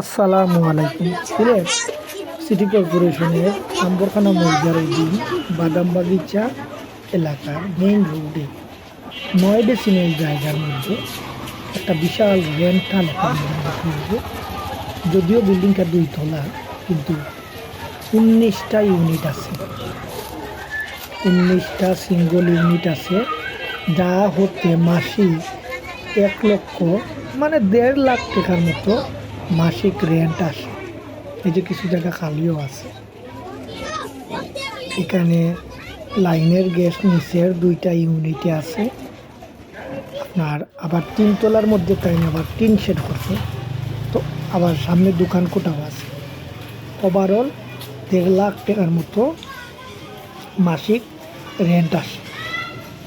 আসসালামু আলাইকুম। সিলেট সিটি কর্পোরেশনের আম্বরখানা মৌজার অধীন বাদাম বাগিচা এলাকার মেইন রোডে নয় ডেসিমেল জায়গার মধ্যে একটা বিশাল রেন্টাল যদিও বিল্ডিংটা দুই তলা, কিন্তু উনিশটা ইউনিট আছে। উনিশটা সিঙ্গল ইউনিট আছে। যা হতে মাসিক এক লক্ষ মানে দেড় লাখ টাকার মতো মাসিক রেন্ট আসে। এই যে কিছু জায়গা খালিও আছে। এখানে লাইনের গ্যাস নিচের দুইটা ইউনিটে আছে। আপনার আবার তিনতলার মধ্যে তাই আবার টিন শেড করছে। তো আবার সামনে দোকান কোটাও আছে। ওভারঅল দেড় লাখ টাকার মতো মাসিক রেন্ট আসে।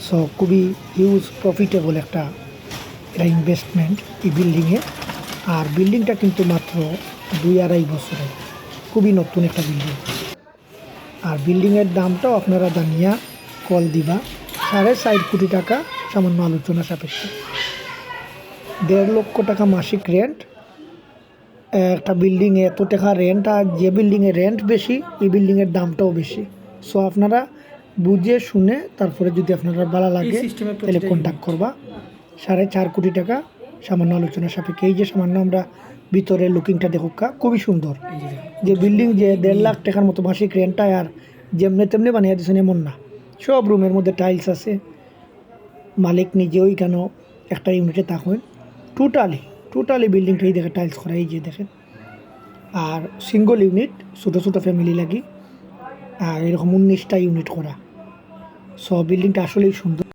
সো খুবই হিউজ প্রফিটেবল একটা এটা ইনভেস্টমেন্ট এই বিল্ডিংয়ে আর বিল্ডিংটা কিন্তু মাত্র দুই আড়াই বছরের। খুবই নতুন একটা বিল্ডিং। আর বিল্ডিংয়ের দামটাও আপনারা জানিয়া কল দিবা। সাড়ে চার কোটি টাকা সামান্য আলোচনা সাপেক্ষে। দেড় লক্ষ টাকা মাসিক রেন্ট একটা বিল্ডিংয়ে এত টাকা রেন্ট আর যে বিল্ডিংয়ে রেন্ট বেশি এই বিল্ডিংয়ের দামটাও বেশি। সো আপনারা বুঝে শুনে তারপরে যদি আপনারা ভালো লাগে তাহলে কন্ট্যাক্ট করবা। সাড়ে চার কোটি টাকা সামান্য আলোচনা সাপেক্ষে। এই যে সামান্য আমরা ভিতরে লুকিংটা দেখুকা খুবই সুন্দর। যে বিল্ডিং যে দেড় লাখ টাকার মতো মাসিক রেন্টটা আর যেমনি তেমনি বানিয়ে দিয়েছেন এমন না। সব রুমের মধ্যে টাইলস আছে। মালিক নিজেও কেন একটা ইউনিটে থাকেন। টোটালি টোটালি বিল্ডিংটা এই দেখে টাইলস করা এই যে দেখেন। আর সিঙ্গল ইউনিট ছোটো ছোটো ফ্যামিলি লাগি। আর এরকম উনিশটা ইউনিট করা। সব বিল্ডিংটা আসলেই সুন্দর।